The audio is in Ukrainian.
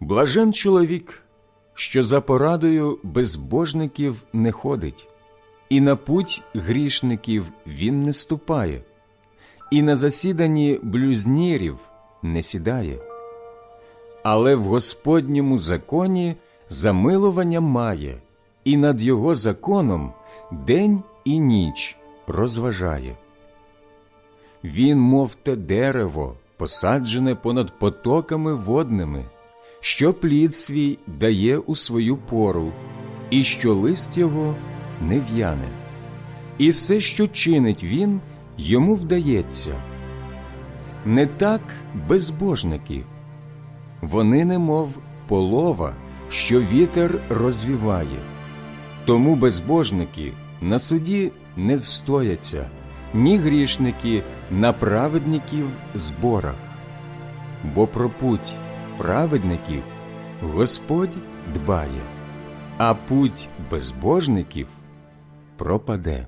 Блажен чоловік, що за порадою безбожників не ходить, і на путь грішників він не ступає, і на засіданні блюзнірів не сідає. Але в Господньому законі замилування має, і над його законом день і ніч розважає. Він, мов те дерево, посаджене понад потоками водними, що плід свій дає у свою пору, і що лист його не в'яне. І все, що чинить він, йому вдається. Не так безбожники. Вони немов полова, що вітер розвіває. Тому безбожники на суді не встояться, ні грішники на праведників зборах. Бо про путь праведників Господь дбає, а путь безбожників пропаде.